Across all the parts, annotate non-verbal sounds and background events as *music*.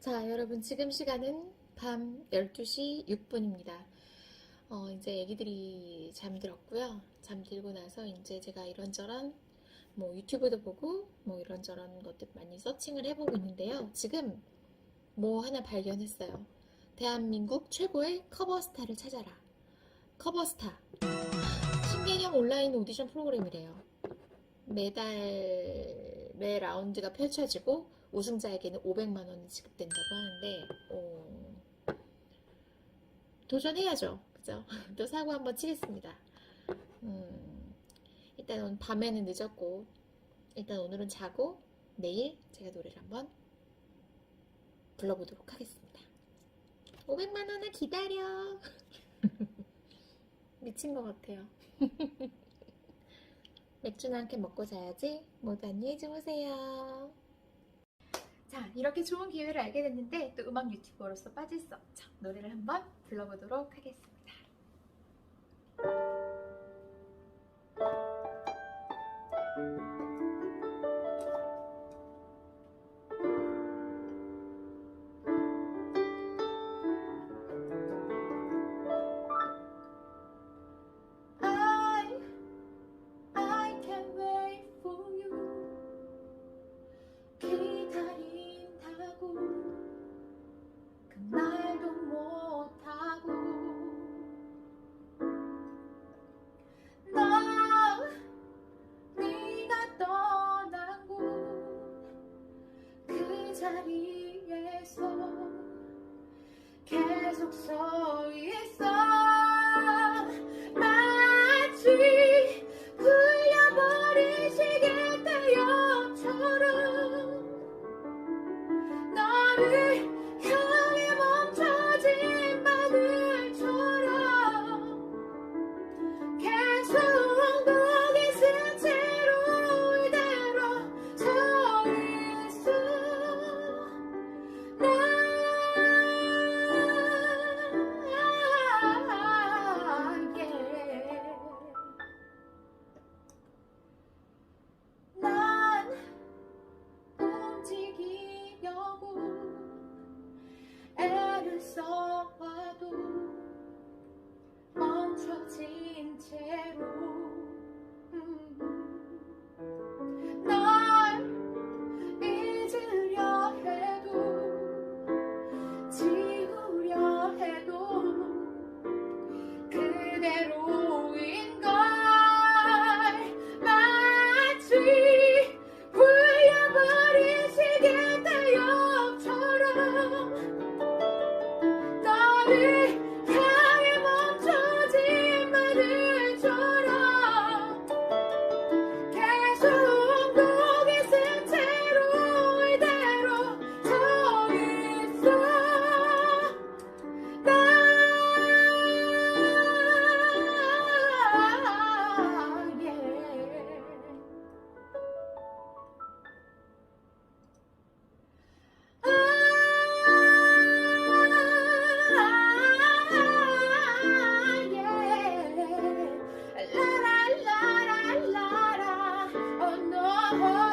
자, 여러분, 지금 시간은 밤 12시 6분입니다. 어, 이제 애기들이 잠들었고요. 잠들고 나서 이제 제가 이런저런 뭐 유튜브도 보고 뭐 이런저런 것들 많이 서칭을 해보고 있는데요. 지금 뭐 하나 발견했어요. 대한민국 최고의 커버스타를 찾아라. 커버스타. 신개념 온라인 오디션 프로그램이래요. 매달 매 라운드가 펼쳐지고 우승자에게는 500만 원이 지급된다고 하는데 어, 도전해야죠. 그죠? *laughs* 또 사고 한번 치겠습니다. 음, 일단 오늘 밤에는 늦었고 일단 오늘은 자고 내일 제가 노래를 한번 불러보도록 하겠습니다. 500만 원을 기다려. *laughs* 미친 것 같아요. *laughs* 맥주나 한 캔 먹고 자야지. 모두 안녕히 주무세요. 자, 이렇게 좋은 기회를 알게 됐는데 또 음악 유튜버로서 빠질 수 없죠. 노래를 한번 불러보도록 하겠습니다. I, 자리에서 계속 서 있어. 마치 풀려버린 시계대역처럼 너를 애를 써봐도 멈춰진 채로 음. 널 잊으려 해도 지우려 해도 그대로 너 啊好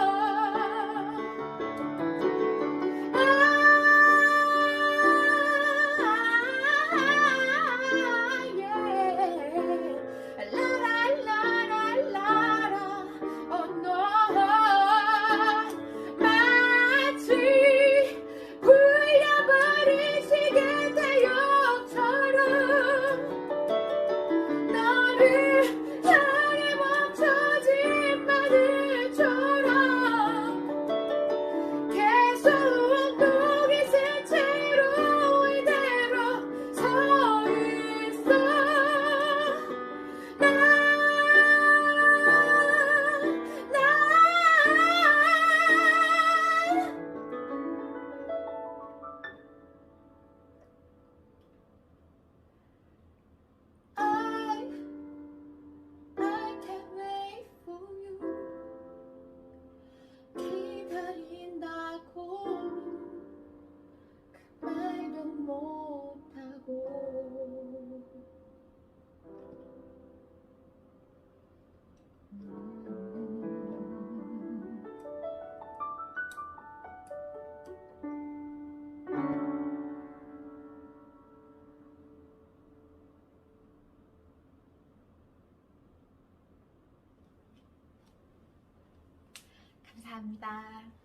감사합니다.